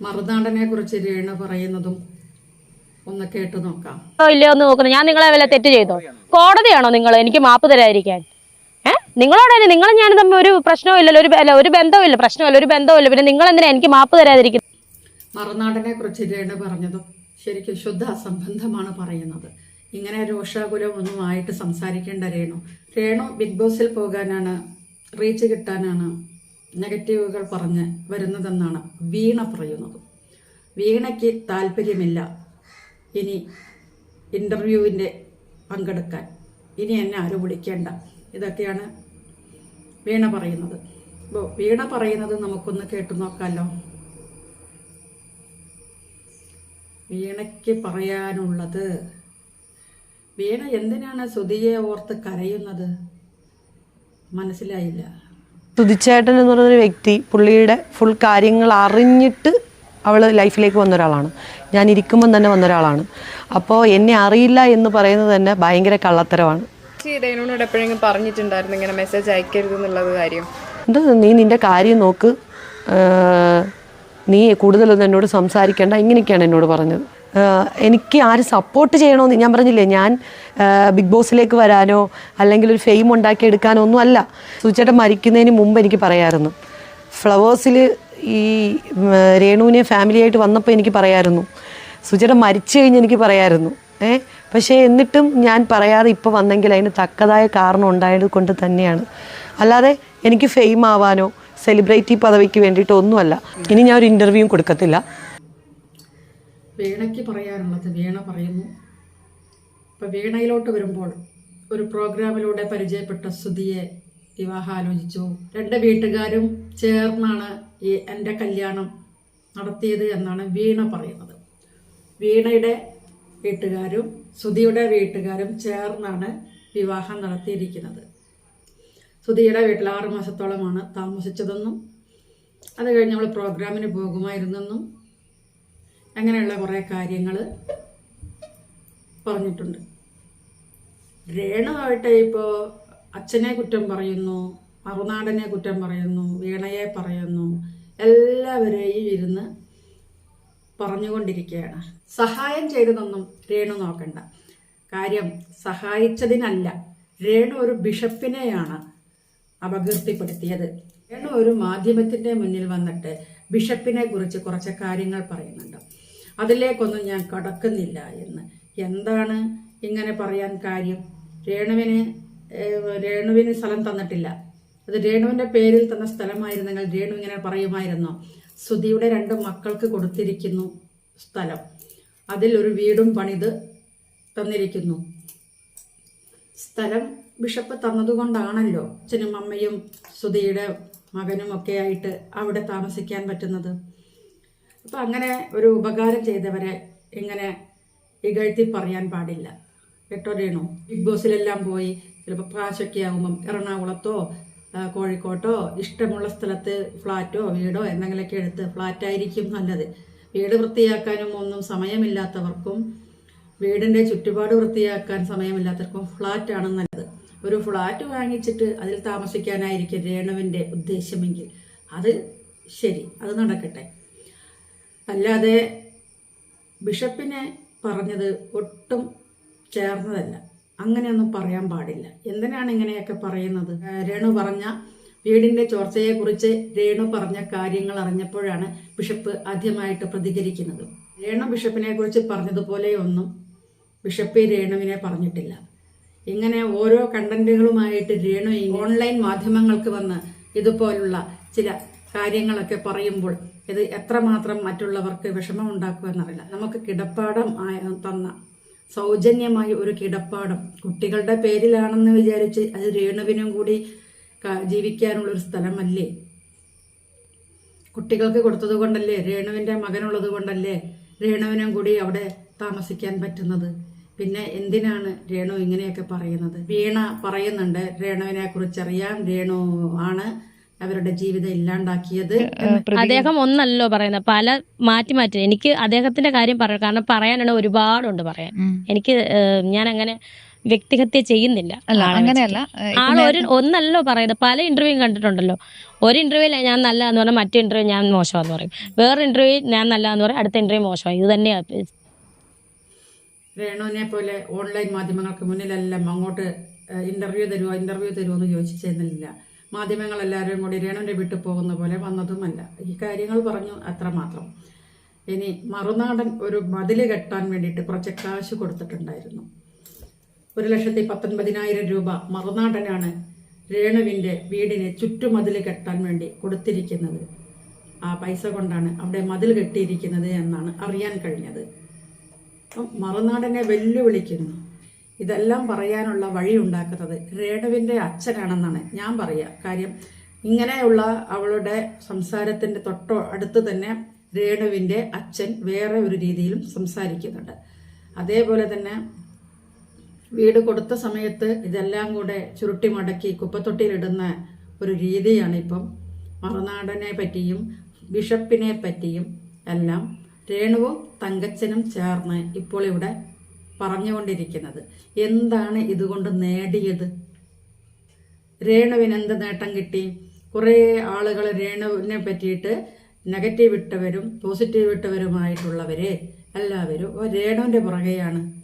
മറുനാടനെ കുറിച്ച് രേണു പറയുന്നതും ഒന്ന് കേട്ടു നോക്കാം. ഇല്ലയോ എന്ന് നോക്കുന്നു ഞാൻ നിങ്ങളെ വല്ല തെറ്റ് ചെയ്തോ? കോടതിയാണോ നിങ്ങൾ എനിക്ക് മാപ്പ് തരാതിരിക്കാൻ. ഏ? നിങ്ങളോട് തന്നെ നിങ്ങൾ ഞാൻ തമ്മിൽ ഒരു പ്രശ്നവും ഇല്ലല്ലോ ഒരു അല്ല ഒരു ബന്ധവുമില്ല പ്രശ്നമല്ല ഒരു ബന്ധവുമില്ല പിന്നെ നിങ്ങൾ എന്തിനാ എനിക്ക് മാപ്പ് തരാതിരിക്കുന്നത്? മറുനാടനെ കുറിച്ച് രേണു പറഞ്ഞതും ശരിക്കും ശുദ്ധ അസംബന്ധമാണ് പറയുന്നത്. ഇങ്ങനെ രോഷാകുലം ഒന്നും ആയിട്ട് സംസാരിക്കേണ്ട രേണു. രേണു ബിഗ് ബോസിൽ പോകാനാണ് റീച്ച് കിട്ടാനാണ് നെഗറ്റീവുകൾ പറഞ്ഞ് വരുന്നതെന്നാണ് വീണ പറയുന്നത്. വീണയ്ക്ക് താല്പര്യമില്ല ഇനി ഇന്റർവ്യൂവിന്റെ പങ്കെടുക്കാൻ. ഇനി എന്നെ ആരും വിളിക്കേണ്ട. ഇതൊക്കെയാണ് വീണ പറയുന്നത്. അപ്പോൾ വീണ പറയുന്നത് നമുക്കൊന്ന് കേട്ടു നോക്കാമല്ലോ വീണയ്ക്ക് പറയാനുള്ളത് വീണ എന്തിനാണ് ശ്രുതിയെ ഓർത്ത് കരയുന്നത്? മനസ്സിലായില്ല. തുതിച്ചേട്ടൻ എന്ന് പറയുന്നൊരു വ്യക്തി പുള്ളിയുടെ ഫുൾ കാര്യങ്ങൾ അറിഞ്ഞിട്ട് അവൾ ലൈഫിലേക്ക് വന്ന ഒരാളാണ്. ഞാൻ ഇരിക്കുമ്പം തന്നെ വന്ന ഒരാളാണ്. അപ്പോൾ എന്നെ അറിയില്ല എന്ന് പറയുന്നത് തന്നെ ഭയങ്കര കള്ളത്തരമാണ്. ചേച്ചി രേണുവിനോട് എപ്പോഴെങ്കിലും പറഞ്ഞിട്ടുണ്ടായിരുന്നു ഇങ്ങനെ മെസ്സേജ് അയക്കരുത് എന്നുള്ളത് കാര്യം? എന്താ? നീ നിന്റെ കാര്യം നോക്ക്. നീ കൂടുതലൊന്നും എന്നോട് സംസാരിക്കേണ്ട. ഇങ്ങനെയൊക്കെയാണ് എന്നോട് പറഞ്ഞത്. എനിക്ക് ആര് സപ്പോർട്ട് ചെയ്യണമെന്ന് ഞാൻ പറഞ്ഞില്ലേ ഞാൻ ബിഗ് ബോസിലേക്ക് വരാനോ അല്ലെങ്കിൽ ഒരു ഫെയിം ഉണ്ടാക്കിയെടുക്കാനോ ഒന്നും അല്ല. സുചേട്ടൻ മരിക്കുന്നതിന് മുമ്പ് എനിക്ക് പറയാമായിരുന്നു ഫ്ലവേഴ്സിൽ ഈ രേണുവിനെ ഫാമിലിയായിട്ട് വന്നപ്പോൾ എനിക്ക് പറയാമായിരുന്നു സുചേട്ടൻ മരിച്ചു കഴിഞ്ഞ് എനിക്ക് പറയാമായിരുന്നു ഏ പക്ഷേ എന്നിട്ടും ഞാൻ പറയാതെ ഇപ്പോൾ വന്നെങ്കിൽ അതിന് തക്കതായ കാരണം ഉണ്ടായത് കൊണ്ട് തന്നെയാണ്. അല്ലാതെ എനിക്ക് ഫെയിം ആവാനോ സെലിബ്രിറ്റി പദവിക്ക് വേണ്ടിയിട്ടോ ഒന്നുമല്ല ഇനി ഞാൻ ഒരു ഇന്റർവ്യൂവും കൊടുക്കത്തില്ല. വീണയ്ക്ക് പറയാനുള്ളത് വീണ പറയുന്നു. ഇപ്പം വീണയിലോട്ട് വരുമ്പോൾ ഒരു പ്രോഗ്രാമിലൂടെ പരിചയപ്പെട്ട സ്തുതിയെ വിവാഹാലോചിച്ചു. രണ്ട് വീട്ടുകാരും ചേർന്നാണ് ഈ എന്റെ കല്യാണം നടത്തിയത് എന്നാണ് വീണ പറയുന്നത്. വീണയുടെ വീട്ടുകാരും സുധിയുടെ വീട്ടുകാരും ചേർന്നാണ് വിവാഹം നടത്തിയിരിക്കുന്നത്. സുധിയുടെ വീട്ടിൽ ആറ് മാസത്തോളമാണ് താമസിച്ചതെന്നും അത് കഴിഞ്ഞ് നമ്മൾ പ്രോഗ്രാമിന് പോകുമായിരുന്നെന്നും അങ്ങനെയുള്ള കുറേ കാര്യങ്ങൾ പറഞ്ഞിട്ടുണ്ട്. രേണുവായിട്ട് ഇപ്പോൾ അച്ഛനെ കുറ്റം പറയുന്നു മറുനാടനെ കുറ്റം പറയുന്നു വീണയെ പറയുന്നു എല്ലാവരെയും ഇരുന്ന് പറഞ്ഞുകൊണ്ടിരിക്കുകയാണ്. സഹായം ചെയ്തതൊന്നും രേണു നോക്കണ്ട. കാര്യം സഹായിച്ചതിനല്ല രേണു ഒരു ബിഷപ്പിനെയാണ് അപകീർത്തിപ്പെടുത്തിയത്. രേണു ഒരു മാധ്യമത്തിന്റെ മുന്നിൽ വന്നിട്ട് ബിഷപ്പിനെ കുറിച്ച് കുറച്ച് കാര്യങ്ങൾ പറയുന്നുണ്ട്. അതിലേക്കൊന്നും ഞാൻ കടക്കുന്നില്ല എന്ന്. എന്താണ് ഇങ്ങനെ പറയാൻ കാര്യം? രേണുവിന് രേണുവിന് സ്ഥലം തന്നിട്ടില്ല. അത് രേണുവിന്റെ പേരിൽ തന്ന സ്ഥലമായിരുന്നെങ്കിൽ രേണു ഇങ്ങനെ പറയുമായിരുന്നോ? സുധിയുടെ രണ്ട് മക്കൾക്ക് കൊടുത്തിരിക്കുന്നു സ്ഥലം. അതിൽ ഒരു വീടും പണിത് തന്നിരിക്കുന്നു. സ്ഥലം ബിഷപ്പ് തന്നതുകൊണ്ടാണല്ലോ അച്ഛനും അമ്മയും സുധിയുടെ മകനും ഒക്കെ ആയിട്ട് അവിടെ താമസിക്കാൻ പറ്റുന്നത്. അപ്പം അങ്ങനെ ഒരു ഉപകാരം ചെയ്തവരെ ഇങ്ങനെ ഇകഴ്ത്തി പറയാൻ പാടില്ല. കേട്ടോ രേണു ബിഗ് ബോസിലെല്ലാം പോയി ചിലപ്പോൾ പ്രാശൊക്കെ ആകുമ്പം എറണാകുളത്തോ കോഴിക്കോട്ടോ ഇഷ്ടമുള്ള സ്ഥലത്ത് ഫ്ലാറ്റോ വീടോ എന്തെങ്കിലുമൊക്കെ എടുത്ത് ഫ്ലാറ്റായിരിക്കും നല്ലത്. വീട് വൃത്തിയാക്കാനും ഒന്നും സമയമില്ലാത്തവർക്കും വീടിന്റെ ചുറ്റുപാട് വൃത്തിയാക്കാൻ സമയമില്ലാത്തവർക്കും ഫ്ലാറ്റാണ് നല്ലത്. ഒരു ഫ്ലാറ്റ് വാങ്ങിച്ചിട്ട് അതിൽ താമസിക്കാനായിരിക്കും രേണുവിന്റെ ഉദ്ദേശമെങ്കിൽ. അത് ശരി അത് നടക്കട്ടെ. അല്ലാതെ ബിഷപ്പിനെ പറഞ്ഞത് ഒട്ടും ചേർന്നതല്ല. അങ്ങനെയൊന്നും പറയാൻ പാടില്ല. എന്തിനാണ് ഇങ്ങനെയൊക്കെ പറയുന്നത്? രേണു പറഞ്ഞ വീടിന്റെ ചോർച്ചയെക്കുറിച്ച് രേണു പറഞ്ഞ കാര്യങ്ങൾ അറിഞ്ഞപ്പോഴാണ് ബിഷപ്പ് ആദ്യമായിട്ട് പ്രതികരിക്കുന്നത്. രേണു ബിഷപ്പിനെ കുറിച്ച് പറഞ്ഞതുപോലെയൊന്നും ബിഷപ്പ് രേണുവിനെ പറഞ്ഞിട്ടില്ല. ഇങ്ങനെ ഓരോ കണ്ടന്റുകളുമായിട്ട് രേണു ഓൺലൈൻ മാധ്യമങ്ങൾക്ക് വന്ന് ഇതുപോലുള്ള ചില കാര്യങ്ങളൊക്കെ പറയുമ്പോൾ ഇത് എത്രമാത്രം മറ്റുള്ളവർക്ക് വിഷമം ഉണ്ടാക്കുമെന്നറിയില്ല നമുക്ക് കിടപ്പാടം തന്ന സൗജന്യമായി ഒരു കിടപ്പാടം കുട്ടികളുടെ പേരിലാണെന്ന് വിചാരിച്ച് അത് രേണുവിനും കൂടി ജീവിക്കാനുള്ള ഒരു സ്ഥലമല്ലേ? കുട്ടികൾക്ക് കൊടുത്തത് കൊണ്ടല്ലേ? രേണുവിന്റെ മകനുള്ളത് കൊണ്ടല്ലേ രേണുവിനും കൂടി അവിടെ താമസിക്കാൻ പറ്റുന്നത്? പിന്നെ എന്തിനാണ് രേണു ഇങ്ങനെയൊക്കെ പറയുന്നത്? വീണ പറയുന്നുണ്ട് രേണുവിനെ കുറിച്ചറിയാം രേണു ആണ് അവരുടെ ജീവിതം ഇല്ലാണ്ടാക്കിയത് അദ്ദേഹം ഒന്നല്ലോ പറയുന്നത്. പല മാറ്റി മാറ്റി. എനിക്ക് അദ്ദേഹത്തിന്റെ കാര്യം പറയാം കാരണം പറയാനാണ് ഒരുപാടുണ്ട് പറയാൻ. എനിക്ക് ഞാൻ അങ്ങനെ വ്യക്തിഹത്യ ചെയ്യുന്നില്ല. അങ്ങനെയല്ല. ആൾ ഒരു ഒന്നല്ലോ പറയുന്നത്. പല ഇന്റർവ്യൂ കണ്ടിട്ടുണ്ടല്ലോ. ഒരു ഇന്റർവ്യൂവിൽ ഞാൻ നല്ല എന്ന് പറഞ്ഞാൽ മറ്റു ഇന്റർവ്യൂ ഞാൻ മോശമാന്ന് പറയും. വേറെ ഇന്റർവ്യൂ ഞാൻ നല്ല എന്ന് പറയും. അടുത്ത ഇന്റർവ്യൂ മോശമായി. ഇത് തന്നെയാണ് രേണുവിനെ പോലെ ഓൺലൈൻ മാധ്യമങ്ങൾക്ക് മുന്നിലെല്ലാം അങ്ങോട്ട് ഇന്റർവ്യൂ തരുമോ ഇന്റർവ്യൂ തരുമോ എന്ന് ചോദിച്ചു ചെന്നില്ല. മാധ്യമങ്ങളെല്ലാവരും കൂടി രേണുവിന്റെ വീട്ടിൽ പോകുന്ന പോലെ വന്നതുമല്ല. ഈ കാര്യങ്ങൾ പറഞ്ഞു അത്രമാത്രം ഇനി മറുനാടൻ ഒരു മതിൽ കെട്ടാൻ വേണ്ടിയിട്ട് കുറച്ച് കാശ് കൊടുത്തിട്ടുണ്ടായിരുന്നു. ഒരു ലക്ഷത്തി പത്തൊൻപതിനായിരം രൂപ മറുനാടനാണ് രേണുവിന്റെ വീടിന് ചുറ്റുമതിൽ കെട്ടാൻ വേണ്ടി കൊടുത്തിരിക്കുന്നത്. ആ പൈസ കൊണ്ടാണ് അവിടെ മതിൽ കെട്ടിയിരിക്കുന്നത് എന്നാണ് അറിയാൻ കഴിഞ്ഞത്. അപ്പം മറുനാടനെ വെല്ലുവിളിക്കുന്നു. ഇതെല്ലാം പറയാനുള്ള വഴി ഉണ്ടാക്കുന്നത് രേണുവിന്റെ അച്ഛനാണെന്നാണ് ഞാൻ പറയുക കാര്യം ഇങ്ങനെയുള്ള അവളുടെ സംസാരത്തിന്റെ തൊട്ടോ അടുത്ത് തന്നെ രേണുവിന്റെ അച്ഛൻ വേറെ ഒരു രീതിയിലും സംസാരിക്കുന്നുണ്ട്. അതേപോലെ തന്നെ വീട് കൊടുത്ത സമയത്ത് ഇതെല്ലാം കൂടെ ചുരുട്ടി മടക്കി കുപ്പത്തൊട്ടിയിലിടുന്ന ഒരു രീതിയാണ് ഇപ്പം മറുനാടനെ പറ്റിയും ബിഷപ്പിനെ പറ്റിയും എല്ലാം രേണുവും തങ്കച്ചനും ചേർന്ന് ഇപ്പോൾ ഇവിടെ പറഞ്ഞുകൊണ്ടിരിക്കുന്നത്. എന്താണ് ഇതുകൊണ്ട് നേടിയത്? രേണുവിന് എന്ത് നേട്ടം കിട്ടി? കുറേ ആളുകൾ രേണുവിനെ പറ്റിയിട്ട് നെഗറ്റീവ് ഇട്ടവരും പോസിറ്റീവ് ഇട്ടവരുമായിട്ടുള്ളവരെ എല്ലാവരും രേണുവിന്റെ പുറകെയാണ്.